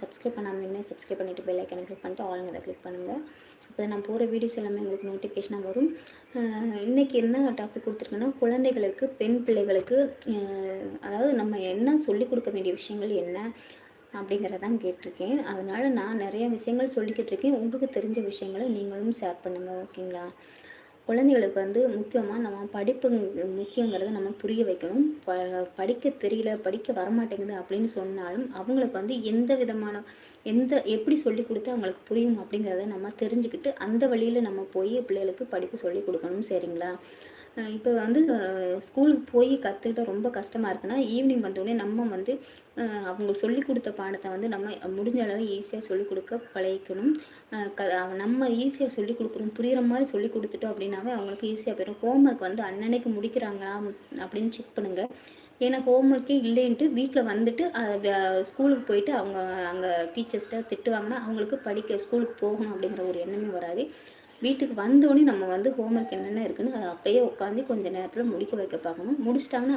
Subscribe பண்ணாமல் subscribe பண்ணிவிட்டு bell ஐக்கனை கிளிக் பண்ணிட்டு ஆளுங்க அதை கிளிக் பண்ணுங்கள் அப்போ நான் போகிற வீடியோஸ் எல்லாமே உங்களுக்கு நோட்டிஃபிகேஷனாக வரும். இன்றைக்கி என்ன டாபிக் கொடுத்துருக்கேன்னா குழந்தைகளுக்கு பெண் பிள்ளைகளுக்கு அதாவது நம்ம என்ன சொல்லிக் கொடுக்க வேண்டிய விஷயங்கள் என்ன அப்படிங்கிறதான் கேட்டிருக்கேன். அதனால் நான் நிறைய விஷயங்கள் சொல்லிக்கிட்டு இருக்கேன். உங்களுக்கு தெரிஞ்ச விஷயங்களை நீங்களும் ஷேர் பண்ணுங்கள் ஓகேங்களா குழந்தைகளுக்கு வந்து முக்கியமாக நம்ம படிப்பு முக்கியங்கிறத நம்ம புரிய வைக்கணும். ப படிக்க தெரியல படிக்க வரமாட்டேங்குது அப்படின்னு சொன்னாலும் அவங்களுக்கு வந்து எந்த விதமான எந்த எப்படி சொல்லி கொடுத்து அவங்களுக்கு புரியும் அப்படிங்கிறத நம்ம தெரிஞ்சுக்கிட்டு அந்த வழியில் நம்ம போய் பிள்ளைகளுக்கு படிப்பு சொல்லி கொடுக்கணும். சரிங்களா? இப்போ வந்து ஸ்கூலுக்கு போய் கற்றுக்கிட்ட ரொம்ப கஷ்டமாக இருக்குன்னா ஈவினிங் வந்தோடனே நம்ம வந்து அவங்க சொல்லி கொடுத்த பாடத்தை வந்து நம்ம முடிஞ்ச அளவு ஈஸியாக சொல்லிக் கொடுக்க பழகிக்கணும். க நம்ம ஈஸியாக சொல்லி கொடுக்குறோம் புரிகிற மாதிரி சொல்லி கொடுத்துட்டோம் அப்படின்னாவே அவங்களுக்கு ஈஸியாக போயிடும். ஹோம்ஒர்க் வந்து அன்னன்னைக்கு முடிக்கிறாங்களா அப்படின்னு செக் பண்ணுங்கள் ஏன்னா ஹோம்ஒர்க்கே இல்லைன்ட்டு வீட்டில் வந்துட்டு ஸ்கூலுக்கு போயிட்டு அவங்க அங்கே டீச்சர்ஸ்கிட்ட திட்டுவாங்கன்னா அவங்களுக்கு படிக்க ஸ்கூலுக்கு போகணும் அப்படிங்கிற ஒரு எண்ணமே வராது. வீட்டுக்கு வந்தோடனே நம்ம வந்து ஹோம்ஒர்க் என்னென்ன இருக்குன்னு அதை அப்போயே உட்காந்து கொஞ்சம் நேரத்தில் முடிக்க வைக்க பார்க்கணும். முடிச்சிட்டாங்கன்னா அவங்க